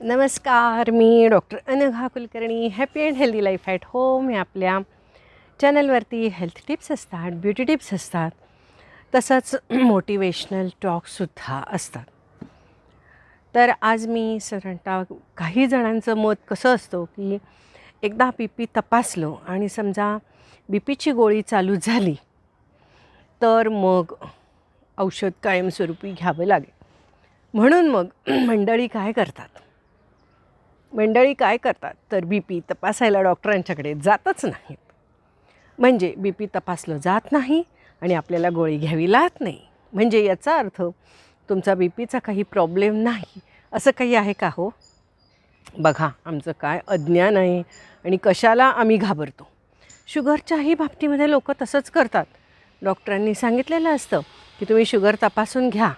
नमस्कार मी doctor Anagha Kulkarni happy and healthy life at home या आपल्या चॅनलवरती हेल्थ टिप्स असतात ब्युटी टिप्स असतात तसंच मोटिवेशनल टॉकसुद्धा असतात. तर आज मी साधारणतः काही जणांचं मत कसं असतं की एकदा बी पी तपासलो आणि समजा बी पीची गोळी चालू झाली तर मग औषध कायमस्वरूपी घ्यावं लागेल. म्हणून मग मंडळी काय करतात? मंडळी काय करतात? तर बी पी तपासायला डॉक्टरांच्याकडे जातच नाहीत. म्हणजे बी पी तपासलं जात नाही आणि आपल्याला गोळी घ्यावी लागत नाही. म्हणजे याचा अर्थ तुमचा बी पीचा काही प्रॉब्लेम नाही. असं काही आहे का हो? बघा आमचं काय अज्ञान आहे आणि कशाला आम्ही घाबरतो. शुगरच्याही बाबतीमध्ये लोक तसंच करतात. डॉक्टरांनी सांगितलेलं असतं की तुम्ही शुगर तपासून घ्या.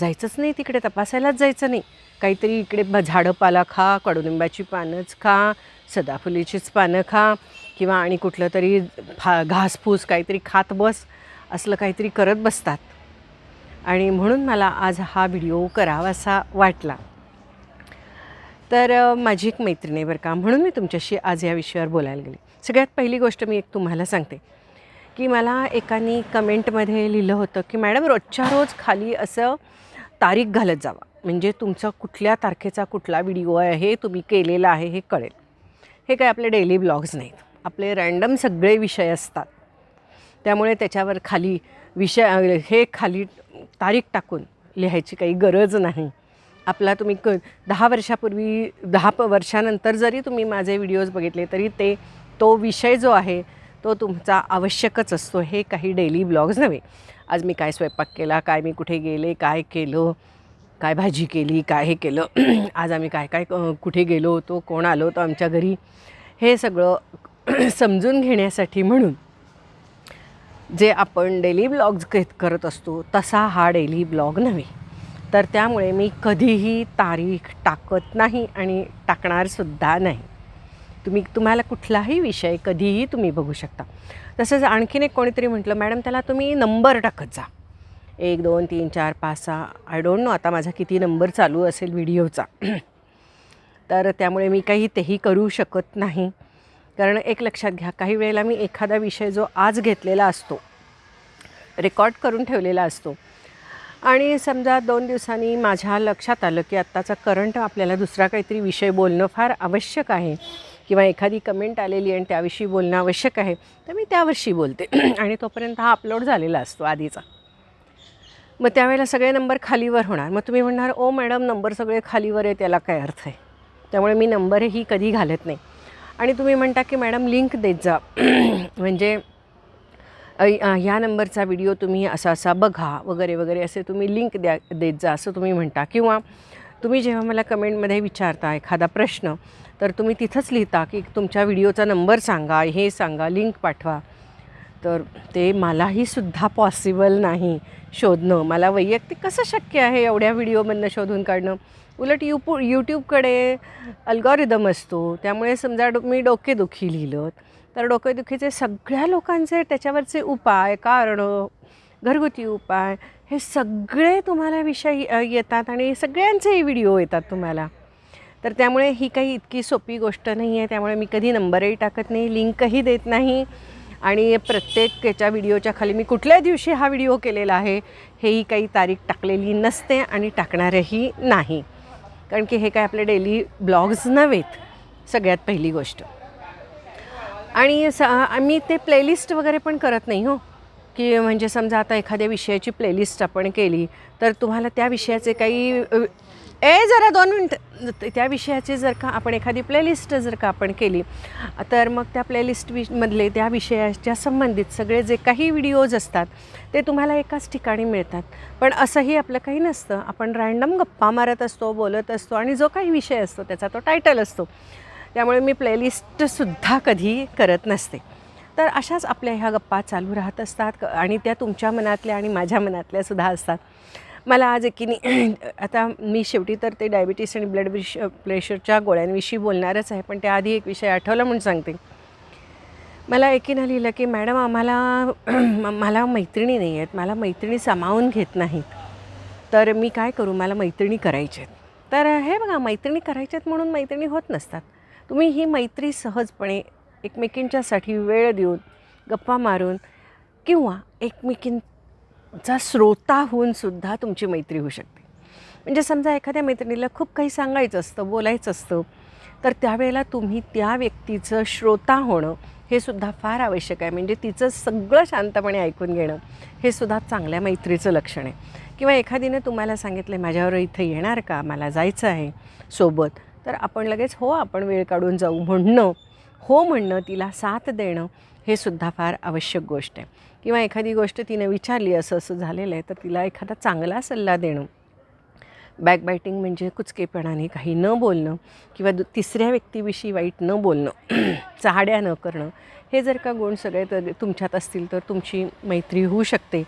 जायचंच नाही तिकडे तपासायलाच जायचं नाही. काहीतरी इकडे ब झाडं पाला खा कडुनिंबाची पानंच खा सदाफुलीचीच पानं खा किंवा आणि कुठलं तरी फा घासफूस काहीतरी खात बस असलं काहीतरी करत बसतात. आणि म्हणून मला आज हा व्हिडिओ करावासा वाटला. तर माझी एक मैत्रिणी बरं का म्हणून मी तुमच्याशी आज या विषयावर बोलायला गेले. सगळ्यात पहिली गोष्ट मी एक तुम्हाला सांगते. की मला एकानी कमेंटमध्ये लिहिलं होतं की मॅडम रोजच्या रोज खाली असं तारीख घालत जावा. म्हणजे तुमचा कुठल्या तारखेचा कुठला व्हिडिओ आहे हे तुम्ही केलेला आहे हे कळेल. हे काय आपले डेली ब्लॉग्स नाहीत. आपले रँडम सगळे विषय असतात. त्यामुळे त्याच्यावर खाली विषय हे खाली तारीख टाकून लिहायची काही गरज नाही. आपला तुम्ही क दहा वर्षापूर्वी दहा प वर्षानंतर जरी तुम्ही माझे व्हिडिओज बघितले तरी ते तो विषय जो आहे तो तुमचा आवश्यकच असतो हे काही डेली ब्लॉग्स नव्हे. आज मी काय स्वयंपाक केला काय मी कुठे गेले काय केलं काय भाजी केली काय हे केलं आज आम्ही काय काय कुठे गेलो होतो कोण आलो होतो आमच्या घरी हे सगळं समजून घेण्यासाठी म्हणून जे आपण डेली ब्लॉग्स घेत करत असतो तसा हा डेली ब्लॉग नव्हे. तर त्यामुळे मी कधीही तारीख टाकत नाही आणि टाकणारसुद्धा नाही. तुम्ही तुम्हाला कुठलाही विषय कधीही तुम्ही बघू शकता. तसंच आणखीन एक कोणीतरी म्हटलं मॅडम त्याला तुम्ही नंबर टाकत जा. एक दोन तीन चार पाच सहा आय डोंट नो आता माझा किती नंबर चालू असेल व्हिडिओचा. तर त्यामुळे मी काही तेही करू शकत नाही. कारण एक लक्षात घ्या काही वेळेला मी एखादा विषय जो आज घेतलेला असतो रेकॉर्ड करून ठेवलेला असतो आणि समजा दोन दिवसांनी माझ्या लक्षात आलं की आत्ताचा करंट आपल्याला दुसरा काहीतरी विषय बोलणं फार आवश्यक आहे किंवा एखादी कमेंट आलेली आणि त्याविषयी बोलणं आवश्यक आहे तर मी त्याविषयी बोलते. आणि तोपर्यंत हा अपलोड झालेला असतो आधीचा. मग त्यावेळेला सगळे नंबर खालीवर होणार. मग तुम्ही म्हणणार ओ मॅडम नंबर सगळे खालीवर आहे त्याला काय अर्थ आहे? त्यामुळे मी नंबरही कधी घालत नाही. आणि तुम्ही म्हणता की मॅडम लिंक देत जा. म्हणजे ह्या नंबरचा व्हिडिओ तुम्ही असा असा बघा वगैरे वगैरे असे तुम्ही लिंक द्या देत जा असं तुम्ही म्हणता. किंवा तुम्ही जेव्हा मला कमेंटमध्ये विचारता एखादा प्रश्न तर तुम्ही तिथंच लिहिता की तुमच्या व्हिडिओचा नंबर सांगा हे सांगा लिंक पाठवा. तर ते मलाही सुद्धा पॉसिबल नाही शोधणं. मला वैयक्तिक कसं शक्य आहे एवढ्या व्हिडिओमधनं शोधून काढणं? उलट यूपू यूट्यूबकडे अल्गॉरिदम असतो त्यामुळे समजा डो मी डोकेदुखी लिहिलं तर डोकेदुखीचे सगळ्या लोकांचे त्याच्यावरचे उपाय कारणं घरगुती उपाय हे सगळे तुम्हाला विषय येतात आणि सगळ्यांचेही व्हिडिओ येतात तुम्हाला. तर त्यामुळे ही काही इतकी सोपी गोष्ट नाही आहे त्यामुळे मी कधी नंबरही टाकत नाही लिंकही देत नाही आणि प्रत्येक याच्या व्हिडिओच्या खाली मी कुठल्या दिवशी हा व्हिडिओ केलेला आहे हेही काही तारीख टाकलेली नसते आणि टाकणारही नाही. कारण की हे काय आपले डेली ब्लॉग्स नव्हेत सगळ्यात पहिली गोष्ट. आणि स आम्ही ते प्लेलिस्ट वगैरे पण करत नाही हो. की म्हणजे समजा आता एखाद्या विषयाची प्लेलिस्ट आपण केली तर तुम्हाला त्या विषयाचे काही ए जरा दोन मिनटं त्या विषयाचे जर का आपण एखादी प्लेलिस्ट जर का आपण केली तर मग त्या प्लेलिस्ट मधले त्या विषयाच्या संबंधित सगळे जे काही व्हिडिओज असतात ते तुम्हाला एकाच ठिकाणी मिळतात. पण असंही आपलं काही नसतं. आपण रँडम गप्पा मारत असतो बोलत असतो आणि जो काही विषय असतो त्याचा तो टायटल असतो. त्यामुळे मी प्लेलिस्टसुद्धा कधी करत नसते. तर अशाच आपल्या ह्या गप्पा चालू राहत असतात आणि त्या तुमच्या मनातल्या आणि माझ्या मनातल्या सुद्धा असतात. मला आज एकीने आता मी शेवटी तर ते डायबिटीस आणि ब्लड प्रेश प्रेशरच्या गोळ्यांविषयी बोलणारच आहे पण त्याआधी एक विषय आठवला म्हणून सांगते. मला एकीनं लिहिलं की मॅडम आम्हाला मला मैत्रिणी नाही आहेत मला मैत्रिणी सामावून घेत नाहीत. तर मी काय करू मला मैत्रिणी करायच्या आहेत. तर हे बघा मैत्रिणी करायच्यात म्हणून मैत्रिणी होत नसतात. तुम्ही ही मैत्री सहजपणे एकमेकींच्यासाठी वेळ देऊन गप्पा मारून किंवा एकमेकींचा श्रोता होऊन सुद्धा तुमची मैत्री होऊ शकते. म्हणजे समजा एखाद्या मैत्रिणीला खूप काही सांगायचं असतं बोलायचं असतं तर त्यावेळेला तुम्ही त्या व्यक्तीचं श्रोता होणं हे सुद्धा फार आवश्यक आहे. म्हणजे तिचं सगळं शांतपणे ऐकून घेणं हे सुद्धा चांगल्या मैत्रीचं लक्षण आहे. किंवा एखादीने तुम्हाला सांगितलं माझ्यावर इथं येणार का? मला जायचं आहे सोबत. तर आपण लगेच हो आपण वेळ काढून जाऊ म्हणणं हो म्हणणं तिला साथ देणं हे सुद्धा फार आवश्यक गोष्ट आहे. किंवा एखादी गोष्ट तिने विचारली असं असं झालेलं आहे तर तिला एखादा चांगला सल्ला देणं. बॅकबायटिंग म्हणजे कुचकेपणाने काही न बोलणं किंवा दु तिसऱ्या व्यक्तीविषयी वाईट न बोलणं चहाड्या न करणं हे जर का गुण सगळे तर तुमच्यात असतील तर तुमची मैत्री होऊ शकते.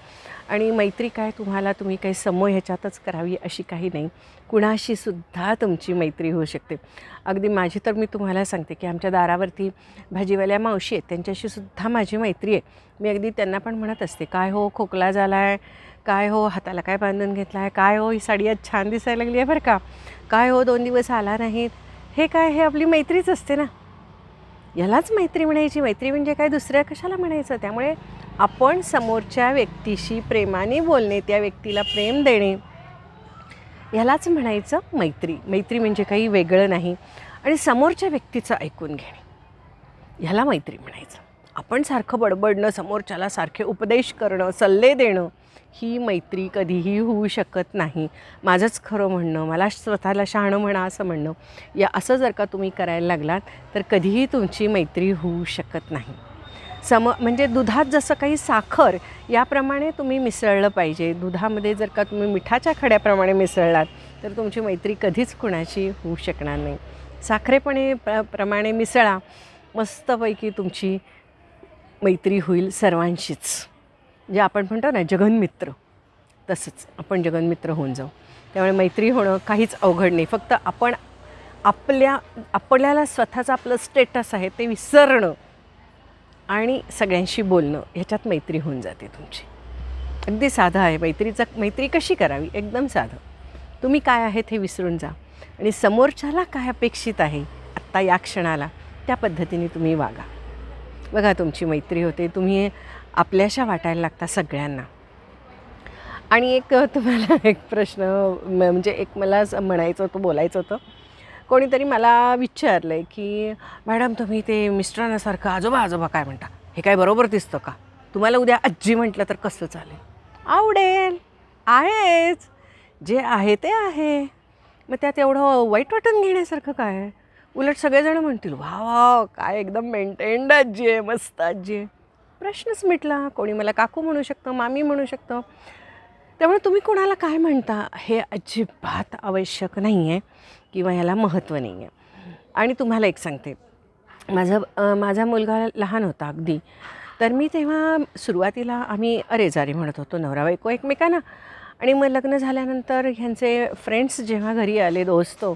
आणि मैत्री काय तुम्हाला तुम्ही काही समूह ह्याच्यातच करावी अशी काही नाही. कुणाशी सुद्धा तुमची मैत्री होऊ शकते. अगदी माझी तर मी तुम्हाला सांगते की आमच्या दारावरती भाजीवाल्या मावशी आहेत त्यांच्याशी सुद्धा माझी मैत्री आहे. मी अगदी त्यांना पण म्हणत असते काय हो खोकला झाला आहे काय हो हाताला काय बांधून घेतला आहे काय हो ही साडी आज छान दिसायला लागली आहे बरं का? काय हो दोन दिवस आला नाहीत? हे काय हे आपली मैत्रीच असते ना? यालाच मैत्री म्हणायची. मैत्री म्हणजे काय दुसऱ्या कशाला म्हणायचं? त्यामुळे आपण समोरच्या व्यक्तीशी प्रेमाने बोलणे त्या व्यक्तीला प्रेम देणे ह्यालाच म्हणायचं मैत्री. मैत्री म्हणजे काही वेगळं नाही आणि समोरच्या व्यक्तीचं ऐकून घेणे. ह्याला मैत्री म्हणायचं. आपण सारखं बडबडणं समोरच्याला सारखे उपदेश करणं सल्ले देणं ही मैत्री कधीही होऊ शकत नाही. माझंच खरं म्हणणं मला स्वतःला शहाणं म्हणा असं म्हणणं या असं जर का तुम्ही करायला लागलात तर कधीही तुमची मैत्री होऊ शकत नाही. सम म्हणजे दुधात जसं काही साखर याप्रमाणे तुम्ही मिसळलं पाहिजे. दुधामध्ये जर का तुम्ही मिठाच्या खड्याप्रमाणे मिसळलात तर तुमची मैत्री कधीच कुणाची होऊ शकणार नाही. साखरेपणे प्र प्रमाणे मिसळा. मस्तपैकी तुमची मैत्री होईल सर्वांशीच. जे आपण म्हणतो ना जगनमित्र तसंच आपण जगनमित्र होऊन जाऊ. त्यामुळे मैत्री होणं काहीच अवघड नाही. फक्त आपण आपल्या आपल्याला स्वतःचं आपलं स्टेटस आहे ते विसरणं. आणि सगळ्यांशी बोलणं ह्याच्यात मैत्री होऊन जाते तुमची. अगदी साधं आहे. मैत्रीचा मैत्री कशी करावी? एकदम साधं. तुम्ही काय आहेत हे विसरून जा. आणि समोरच्याला काय अपेक्षित आहे? आत्ता या क्षणाला त्या पद्धतीने तुम्ही वागा. बघा तुमची मैत्री होते. तुम्ही आपल्याशा वाटायला लागता सगळ्यांना. आणि एक तुम्हाला एक प्रश्न म- म्हणजे एक मला असं म्हणायचं होतं बोलायचं होतं. कोणीतरी मला विचारलं आहे की मॅडम तुम्ही ते मिस्टरांसारखं आजोबा आजोबा काय म्हणता? हे काय बरोबर दिसतं का? तुम्हाला उद्या आजी म्हटलं तर कसं चालेल? आवडेल. आहेच. जे आहे ते आहे. मग त्यात एवढं वाईट वाटून घेण्यासारखं काय? आहे? उलट सगळेजण म्हणतील वा वा काय एकदम मेंटेन्ड आजी आहे मस्त आजी आहे. प्रश्नच मिटला. कोणी मला काकू म्हणू शकतं मामी म्हणू शकतं. त्यामुळे तुम्ही कोणाला काय म्हणता हे अजिबात आवश्यक नाही आहे किंवा ह्याला महत्त्व नाही आहे. आणि तुम्हाला एक सांगते. माझा माझा मुलगा लहान होता अगदी. तर मी तेव्हा सुरुवातीला आम्ही अरे जारे म्हणत होतो नवरा बायको एकमेकांना. आणि मग लग्न झाल्यानंतर ह्यांचे फ्रेंड्स जेव्हा घरी आले दोस्तो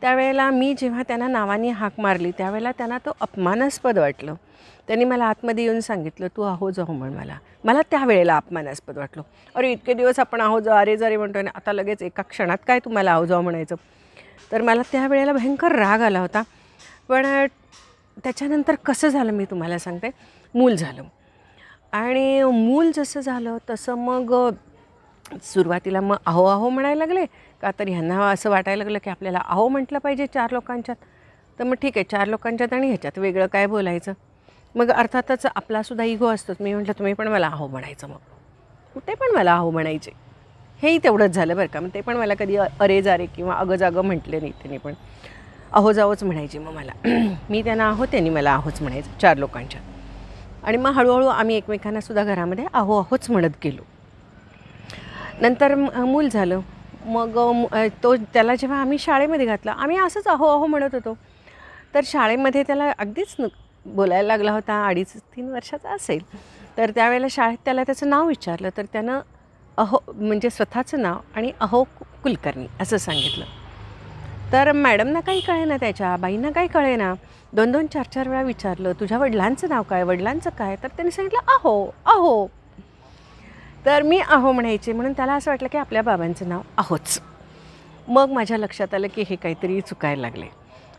त्यावेळेला मी जेव्हा त्यांना नावाने हाक मारली त्यावेळेला त्यांना तो अपमानास्पद वाटलं. त्यांनी मला आतमध्ये येऊन सांगितलं तू आहो जाऊ म्हण मला. मला त्यावेळेला अपमानास्पद वाटलं. अरे इतके दिवस आपण आहो जा अरे जरे म्हणतो आणि आता लगेच एका क्षणात काय तुम्हाला आहो जाऊ म्हणायचं? तर मला त्यावेळेला भयंकर राग आला होता. पण त्याच्यानंतर कसं झालं मी तुम्हाला सांगते. मूल झालं. आणि मूल जसं झालं तसं मग सुरुवातीला मग अहो अहो म्हणायला लागले. का तर ह्यांना असं वाटायला लागलं की आपल्याला अहो म्हटलं पाहिजे चार लोकांच्यात. तर मग ठीक आहे चार लोकांच्यात आणि ह्याच्यात वेगळं काय बोलायचं? मग अर्थातच आपलासुद्धा इगो असतोच. मी म्हटलं तुम्ही पण मला अहो म्हणायचं मग. कुठे पण मला अहो म्हणायचे. हेही तेवढंच झालं बरं का. मग ते पण मला कधी अरे जारे किंवा अगं जागं म्हटले नाही त्यांनी पण. अहो जाओच म्हणायची मग मला. मी त्यांना आहो त्यांनी मला आहोच म्हणायचं चार लोकांच्या. आणि मग हळूहळू आम्ही एकमेकांनासुद्धा घरामध्ये आहो आहोच म्हणत गेलो. नंतर मूल झालं. मग तो त्याला जेव्हा आम्ही शाळेमध्ये घातलं आम्ही असंच अहो अहो म्हणत होतो. तर शाळेमध्ये त्याला अगदीच न बोलायला लागला होता अडीच तीन वर्षाचा असेल. तर त्यावेळेला शाळेत त्याला त्याचं नाव विचारलं तर त्यानं अहो म्हणजे स्वतःचं नाव आणि अहो कु- कुलकर्णी असं सांगितलं. तर मॅडमना काही कळेना त्याच्या बाईंना काही कळेना. दोन दोन चार चार वेळा विचारलं तुझ्या वडिलांचं नाव काय? वडिलांचं काय? तर त्यांनी सांगितलं अहो अहो. तर मी अहो म्हणायचे म्हणून त्याला असं वाटलं की आपल्या बाबांचं नाव अहोच. मग माझ्या लक्षात आलं की हे काहीतरी चुकायला लागले.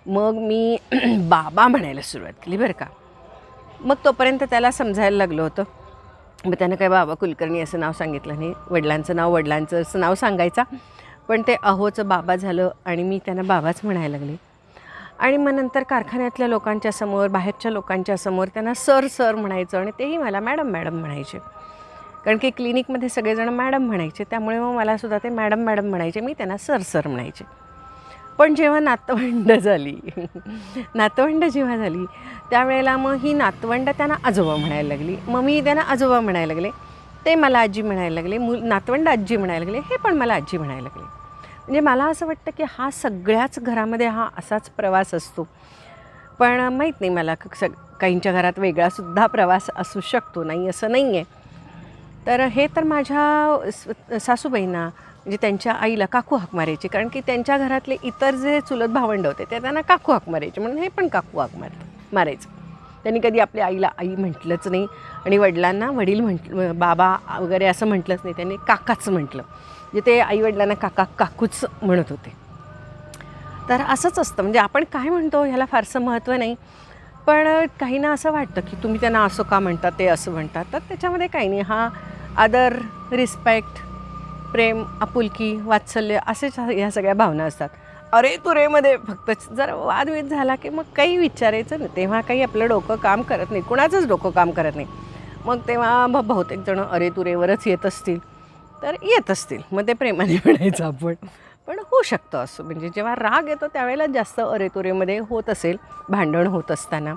मग मी बाबा म्हणायला सुरुवात केली बरं का. मग तोपर्यंत त्याला समजायला लागलं होतं. मग त्यानं काय बाबा कुलकर्णी असं नाव सांगितलं नाही. वडिलांचं नाव वडिलांचं असं नाव सांगायचा. पण ते अहोचं बाबा झालं आणि मी त्यांना बाबाच म्हणायला लागले. आणि मग नंतर कारखान्यातल्या लोकांच्या समोर बाहेरच्या लोकांच्या समोर त्यांना सर सर म्हणायचं आणि तेही मला मॅडम मॅडम म्हणायचे. कारण की क्लिनिकमध्ये सगळेजण मॅडम म्हणायचे. त्यामुळे मग मलासुद्धा ते मॅडम मॅडम म्हणायचे. मी त्यांना सर सर म्हणायचे. पण जेव्हा नातवंड झाली नातवंड जेव्हा झाली त्यावेळेला मग ही नातवंड त्यांना आजोबा म्हणायला लागली. मग मी त्यांना आजोबा म्हणायला लागले. ते मला आजी म्हणायला लागले. मु नातवंड आजी म्हणायला लागले. हे पण मला आजी म्हणायला लागले. म्हणजे मला असं वाटतं की हा सगळ्याच घरामध्ये हा असाच प्रवास असतो. पण माहीत नाही मला क- सग काहींच्या घरात वेगळासुद्धा प्रवास असू शकतो नाही असं नाही आहे तर हे तर माझ्या स- सासूबाईंना म्हणजे त्यांच्या आईला काकू हाक मारायची. कारण की त्यांच्या घरातले इतर जे चुलत भावंड होते ते त्यांना काकू हाक मारायचे. म्हणून हे पण काकू हाक मार मारायचं. त्यांनी कधी आपल्या आईला आई म्हटलंच नाही आणि वडिलांना वडील म्हटलं बाबा वगैरे असं म्हटलंच नाही. त्यांनी काकाच म्हटलं. म्हणजे ते आईवडिलांना काका काकूच म्हणत होते. तर असंच असतं. म्हणजे आपण काय म्हणतो ह्याला फारसं महत्त्व नाही. पण काहींना असं वाटतं की तुम्ही त्यांना असं का म्हणतात ते असं म्हणतात. तर त्याच्यामध्ये काही नाही. हा आदर रिस्पेक्ट प्रेम आपुलकी वात्सल्य असेच ह्या सगळ्या भावना असतात. अरे तुरेमध्ये फक्त जर वादविद झाला की मग काही विचारायचं नाही. तेव्हा काही आपलं डोकं काम करत नाही. कुणाचंच डोकं काम करत नाही. मग तेव्हा ब- बहुतेक जणं अरे तुरेवरच येत असतील. तर येत असतील. मग ते प्रेमाने म्हणायचं आपण. पण होऊ शकतं असं. म्हणजे जेव्हा राग येतो त्यावेळेला जास्त अरेतुरेमध्ये होत असेल. भांडण होत असताना.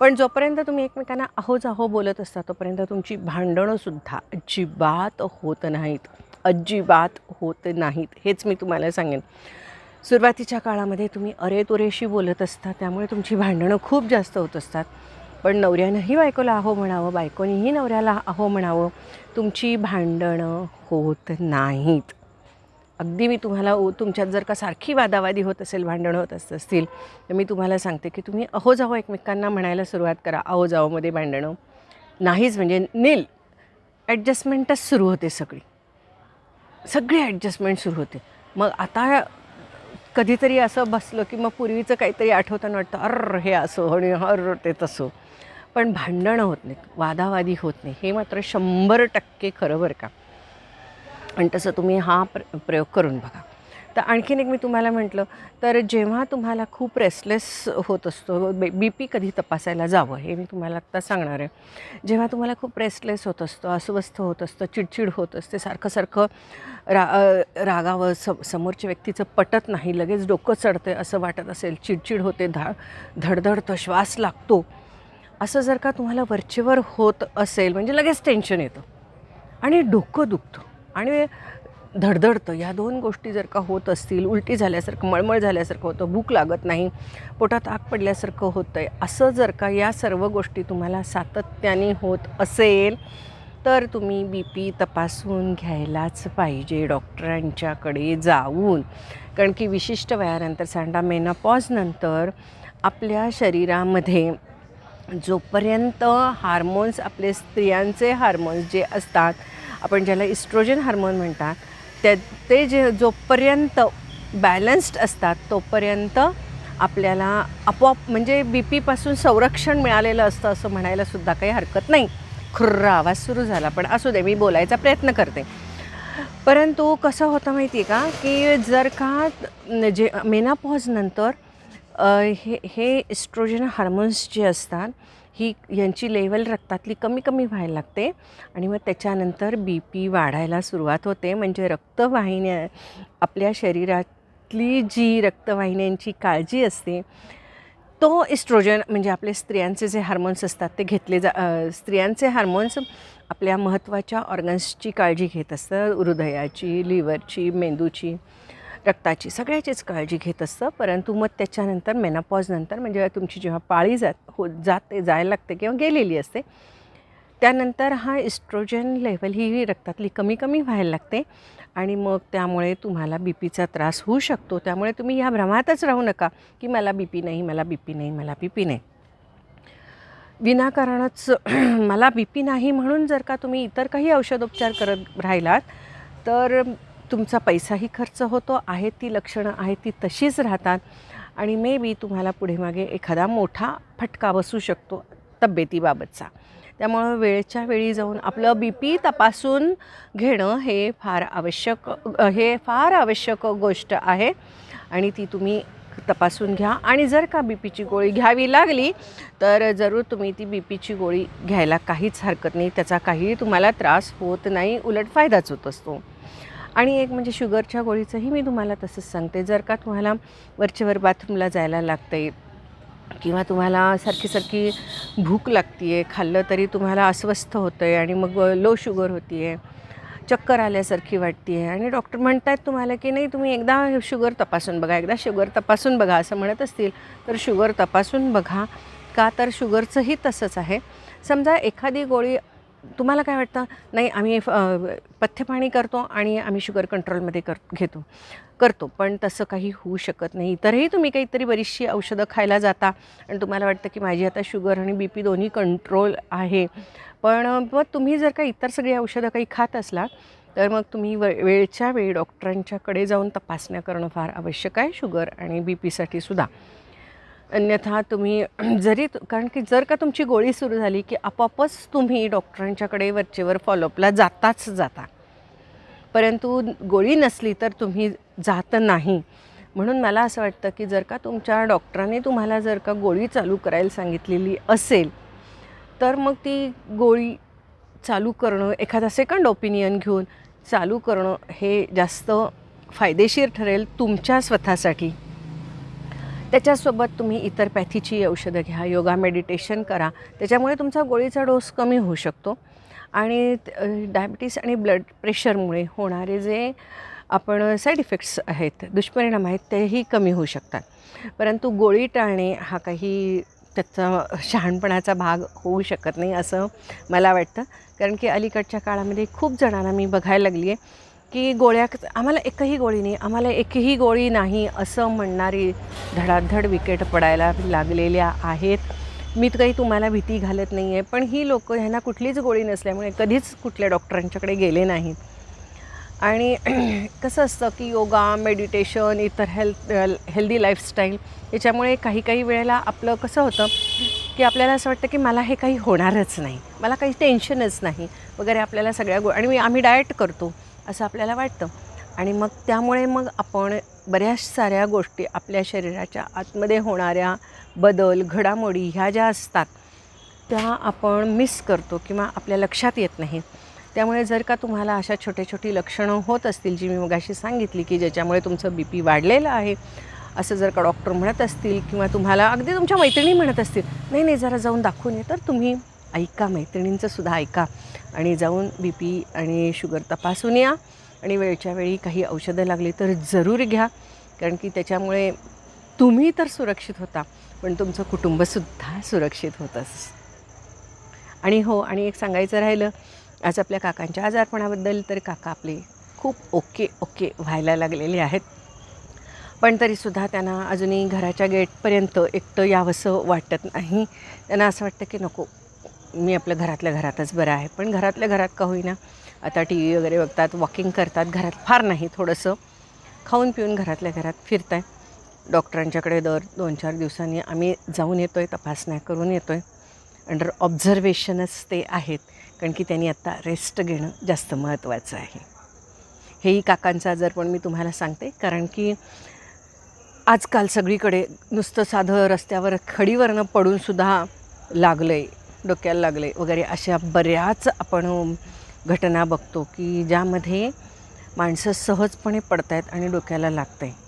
पण जोपर्यंत तुम्ही एकमेकांना अहोज अहो बोलत असता तोपर्यंत तुमची भांडणंसुद्धा अजिबात होत नाहीत. अजिबात होत नाहीत. हेच मी तुम्हाला सांगेन. सुरुवातीच्या काळामध्ये तुम्ही अरेतुरेशी बोलत असता त्यामुळे तुमची भांडणं खूप जास्त होत असतात. पण नवऱ्यानंही बायकोला अहो म्हणावं बायकोनीही नवऱ्याला अहो म्हणावं तुमची भांडणं होत नाहीत. अगदी मी तुम्हाला तुमच्यात जर का सारखी वादावादी होत असेल भांडणं होत असत असतील तर मी तुम्हाला सांगते की तुम्ही अहो जावं एकमेकांना म्हणायला सुरुवात करा. अहो जावोमध्ये भांडणं नाहीच म्हणजे नील ॲडजस्टमेंटच सुरू होते सगळी. सगळी ॲडजस्टमेंट सुरू होते. मग आता कधीतरी असं बसलं की मग पूर्वीचं काहीतरी आठवताना वाटतं अर हे असो आणि अर ते तसं. पण भांडणं होत नाहीत वादावादी होत नाही हे मात्र शंभर टक्के खरं बरं का. आणि तसं तुम्ही हा प्र प्रयोग करून बघा. तर आणखीन एक मी तुम्हाला म्हटलं तर जेव्हा तुम्हाला खूप रेस्टलेस होत असतो बी बी पी कधी तपासायला जावं हे मी तुम्हाला आत्ता सांगणार आहे. जेव्हा तुम्हाला खूप रेस्टलेस होत असतं अस्वस्थ होत असतं चिडचिड होत असते सारखं सारखं रा रागावं स समोरच्या व्यक्तीचं पटत नाही लगेच डोकं चढते असं वाटत असेल चिडचिड होते धा धडधडतं श्वास लागतो. असं जर का तुम्हाला वरचेवर होत असेल म्हणजे लगेच टेन्शन येतं आणि डोकं दुखतं आणि धडधडतं. या दोन गोष्टी जर का होत असतील उलटी झाल्यासारखं मळमळ झाल्यासारखं होतं भूक लागत नाही पोटात आग पडल्यासारखं होतं आहे असं जर का या सर्व गोष्टी तुम्हाला सातत्याने होत असेल तर तुम्ही बी पी तपासून घ्यायलाच पाहिजे. डॉक्टरांच्याकडे जाऊन. कारण की विशिष्ट वयानंतर सांडा मेनापॉजनंतर आपल्या शरीरामध्ये जोपर्यंत हार्मोन्स आपले स्त्रियांचे हार्मोन्स जे असतात आपण ज्याला इस्ट्रोजन हार्मोन म्हणतात त्या ते जे जोपर्यंत बॅलन्स्ड असतात तोपर्यंत आपल्याला आपोआप म्हणजे बी पीपासून संरक्षण मिळालेलं असतं असं म्हणायला सुद्धा काही हरकत नाही. खुर्र आवाज सुरू झाला पण असू दे मी बोलायचा प्रयत्न करते. परंतु कसं होतं माहिती आहे का की जर का जे मेनापॉजनंतर हे हे इस्ट्रोजन हार्मोन्स जे असतात ही यांची लेवल रक्तातली कमी कमी व्हायला लागते. आणि मग त्याच्यानंतर बी पी वाढायला सुरुवात होते. म्हणजे रक्तवाहिन्या आपल्या शरीरातली जी रक्तवाहिन्यांची काळजी असते तो इस्ट्रोजन म्हणजे आपले स्त्रियांचे जे हार्मोन्स असतात ते घेतले जा स्त्रियांचे हार्मोन्स आपल्या महत्त्वाच्या ऑर्गन्सची काळजी घेत असतं हृदयाची लिव्हरची मेंदूची. रक्ताची सगळ्याचीच काळजी घेत असतं. परंतु मग त्याच्यानंतर मेनापॉजनंतर म्हणजे तुमची जेव्हा पाळी जात हो जाते जायला लागते किंवा गेलेली असते त्यानंतर हा इस्ट्रोजन लेवल ही रक्तातली कमी कमी व्हायला लागते आणि मग त्यामुळे तुम्हाला बी पीचा त्रास होऊ शकतो. त्यामुळे तुम्ही ह्या भ्रमातच राहू नका की मला बी पी नाही मला बी पी नाही मला बी पी नाही. विनाकारणच मला बी पी नाही म्हणून जर का तुम्ही इतर काही औषधोपचार करत राहिलात तर तुमचा पैसाही खर्च होतो आहे ती लक्षणं आहेत ती तशीच राहतात. आणि मे बी तुम्हाला पुढे मागे एखादा मोठा फटका बसू शकतो तब्येतीबाबतचा. त्यामुळं वेळच्या वेळी जाऊन आपलं बी पी तपासून घेणं हे फार आवश्यक हे फार आवश्यक गोष्ट आहे. आणि ती तुम्ही तपासून घ्या. आणि जर का बी पीची गोळी घ्यावी लागली तर जरूर तुम्ही ती बी पीची गोळी घ्यायला काहीच हरकत नाही. त्याचा काहीही तुम्हाला त्रास होत नाही. उलट फायदाच होत असतो. आणि एक म्हणजे शुगरच्या गोळीचंही मी तुम्हाला तसंच सांगते. जर का तुम्हाला वरचेवर बाथरूमला जायला लागते किंवा तुम्हाला सारखी सारखी भूक लागते आहे खाल्लं तरी तुम्हाला अस्वस्थ होतं आहे आणि मग लो शुगर होती आहे चक्कर आल्यासारखी वाटते आहे आणि डॉक्टर म्हणत आहेत तुम्हाला की नाही तुम्ही एकदा शुगर तपासून बघा एकदा शुगर तपासून बघा असं म्हणत असतील तर शुगर तपासून बघा. का तर शुगरचंही तसंच आहे. समजा एखादी गोळी तुम्हाला काय वाटतं? नाही आम्ही पथ्यपाणी करतो आणि आम्ही शुगर कंट्रोलमध्ये कर घेतो करतो. पण तसं काही होऊ शकत नाही. इतरही तुम्ही काहीतरी बरीचशी औषधं खायला जाता आणि तुम्हाला वाटतं की माझी आता शुगर आणि बी पी दोन्ही कंट्रोल आहे. पण मग तुम्ही जर का इतर सगळी औषधं काही खात असला तर मग तुम्ही वे वेळच्या वेळी डॉक्टरांच्याकडे जाऊन तपासण्या करणं फार आवश्यक आहे. शुगर आणि बी पीसाठी सुद्धा. अन्यथा तुम्ही जरी तु- कारण की जर का तुमची गोळी सुरू झाली की आपोआपच तुम्ही डॉक्टरांच्याकडे वरचेवर फॉलोअपला जाताच जाता. परंतु गोळी नसली तर तुम्ही जात नाही. म्हणून मला असं वाटतं की जर का तुमच्या डॉक्टरांनी तुम्हाला जर का गोळी चालू करायला सांगितलेली असेल तर मग ती गोळी चालू करणं एखादा सेकंड ओपिनियन घेऊन चालू करणं हे जास्त फायदेशीर ठरेल तुमच्या स्वतःसाठी. त्याच्यासोबत तुम्ही इतर पॅथीची औषधं घ्या योगा मेडिटेशन करा. त्याच्यामुळे तुमचा गोळीचा डोस कमी होऊ शकतो. आणि डायबिटीस आणि ब्लड प्रेशरमुळे होणारे जे आपण साईड इफेक्ट्स आहेत दुष्परिणाम आहेत तेही कमी होऊ शकतात. परंतु गोळी टाळणे हा काही त्याचा शहाणपणाचा भाग होऊ शकत नाही असं मला वाटतं. कारण की अलीकडच्या काळामध्ये खूप जणांना मी बघायला लागली आहे की गोळ्या आम्हाला एकही गोळी नाही आम्हाला एकही गोळी नाही असं म्हणणारी धडाधड विकेट पडायला लागलेल्या आहेत. मी तर काही तुम्हाला भीती घालत नाही आहे पण ही लोक ह्यांना कुठलीच गोळी नसल्यामुळे कधीच कुठल्या डॉक्टरांच्याकडे गेले नाहीत. आणि कसं असतं की योगा मेडिटेशन इतर हेल्थ हेल्दी लाईफस्टाईल याच्यामुळे काही काही वेळेला आपलं कसं होतं की आपल्याला असं वाटतं की मला हे काही होणारच नाही मला काही टेन्शनच नाही वगैरे आपल्याला सगळ्या गो आणि मी आम्ही डाएट करतो. असं आपल्याला वाटतं. आणि मग त्यामुळे मग आपण बऱ्याच साऱ्या गोष्टी आपल्या शरीराच्या आतमध्ये होणाऱ्या बदल घडामोडी ह्या ज्या असतात त्या आपण मिस करतो किंवा आपल्या लक्षात येत नाही. त्यामुळे जर का तुम्हाला अशा छोटे छोटी लक्षणं होत असतील जी मी मगाशी सांगितली की ज्याच्यामुळे तुमचं बी पी वाढलेलं आहे असं जर का डॉक्टर म्हणत असतील किंवा तुम्हाला अगदी तुमच्या मैत्रिणी म्हणत असतील नाही नाही जरा जाऊन दाखवून ये तर तुम्ही ऐका मैत्रिणींचंसुद्धा ऐका. आणि जाऊन बी पी आणि शुगर तपासून या. आणि वेळच्या वेळी काही औषधं लागली तर जरूर घ्या. कारण की त्याच्यामुळे तुम्ही तर सुरक्षित होता पण तुमचं कुटुंबसुद्धा सुरक्षित होतंच आणि हो आणि एक सांगायचं राहिलं. आज आपल्या काकांच्या आजारपणाबद्दल तर काका आपले खूप ओके ओके व्हायला लागलेले आहेत. पण तरीसुद्धा त्यांना अजूनही घराच्या गेटपर्यंत एकटं यावंसं वाटत नाही. त्यांना असं वाटतं की नको मी आपलं घरातल्या घरातच बरं आहे. पण घरातल्या घरात का होईना आता टी व्ही वगैरे बघतात वॉकिंग करतात घरात फार नाही थोडंसं खाऊन पिऊन घरातल्या घरात फिरत आहे डॉक्टरांच्याकडे दर दोन चार दिवसांनी आम्ही जाऊन येतो आहे तपासण्या करून येतो आहे अंडर ऑब्झर्वेशनच ते आहेत कारण की त्यांनी आत्ता रेस्ट घेणं जास्त महत्त्वाचं आहे. हेही काकांचा आजार पण मी तुम्हाला सांगते कारण की आजकाल सगळीकडे नुसतं साधं रस्त्यावर खडीवरनं पडूनसुद्धा लागलं आहे डोक्याला लागले वगैरे अशा बऱ्याच आपण घटना बघतो की ज्यामध्ये माणसं सहजपणे पडत आहेत आणि डोक्याला लागतं आहे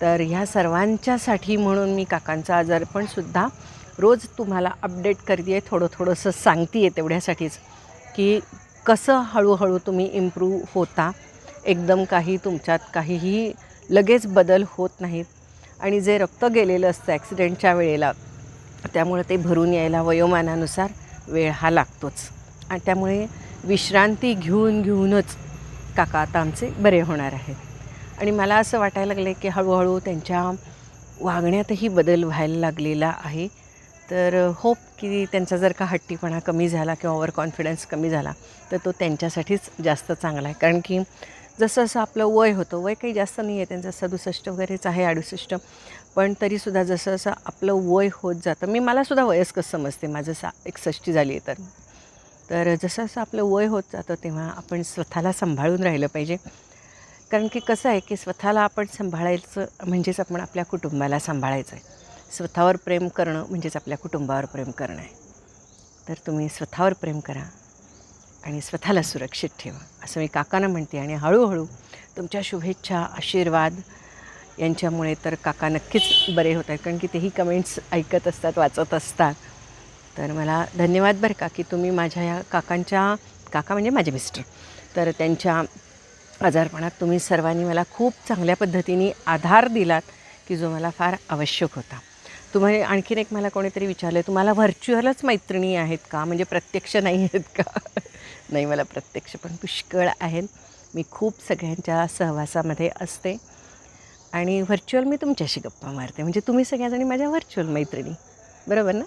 तर ह्या सर्वांच्यासाठी म्हणून मी काकांचं आजारपणसुद्धा रोज तुम्हाला अपडेट करते आहे थोडं थोडंसं सांगते आहे तेवढ्यासाठीच की कसं हळूहळू तुम्ही इम्प्रूव्ह होता. एकदम काही तुमच्यात काहीही लगेच बदल होत नाहीत. आणि जे रक्त गेलेलं असतं ॲक्सिडेंटच्या वेळेला त्यामुळे ते भरून यायला वयोमानानुसार वेळ हा लागतोच. आणि त्यामुळे विश्रांती घेऊन घेऊनच काका आता आमचे बरे होणार आहेत. आणि मला असं वाटायला लागलं की हळूहळू त्यांच्या वागण्यातही बदल व्हायला लागलेला आहे. तर होप की त्यांचा जर का हट्टीपणा कमी झाला किंवा ओवर कॉन्फिडन्स कमी झाला तर तो त्यांच्यासाठीच जास्त चांगला आहे. कारण की जसं जसं आपलं वय होतं वय काही जास्त नाही आहे त्यांचं सदुसष्ट वगैरेच आहे अडुसष्ट पण तरीसुद्धा जसं जसं आपलं वय होत जातं मी मलासुद्धा वयस्कच समजते माझं सा एकसष्टी झाली आहे तर. तर जसं जसं आपलं वय होत जातं तेव्हा आपण स्वतःला सांभाळून राहिलं पाहिजे. कारण की कसं आहे की स्वतःला आपण सांभाळायचं म्हणजेच आपण आपल्या कुटुंबाला सांभाळायचं आहे. स्वतःवर प्रेम करणं म्हणजेच आपल्या कुटुंबावर प्रेम करणं आहे. तर तुम्ही स्वतःवर प्रेम करा आणि स्वतःला सुरक्षित ठेवा. असं मी काकांना म्हणते आणि हळूहळू तुमच्या शुभेच्छा आशीर्वाद यांच्यामुळे तर काका नक्कीच बरे होत आहेत कारण की तेही कमेंट्स ऐकत असतात वाचत असतात. तर मला धन्यवाद बरं का की तुम्ही माझ्या या काकांच्या काका म्हणजे माझे मिस्टर तर त्यांच्या आजारपणात तुम्ही सर्वांनी मला खूप चांगल्या पद्धतीने आधार दिलात की जो मला फार आवश्यक होता. तुम्ही आणखीन एक मला कोणीतरी विचारलं तुम्हाला व्हर्च्युअलच मैत्रिणी आहेत का? म्हणजे प्रत्यक्ष नाही आहेत का? नाही मला प्रत्यक्ष पण पुष्कळ आहेत. मी खूप सगळ्यांच्या सहवासामध्ये असते. आणि व्हर्च्युअल मी तुमच्याशी गप्पा मारते. म्हणजे तुम्ही सगळ्याजणी माझ्या व्हर्च्युअल मैत्रिणी. बरोबर ना?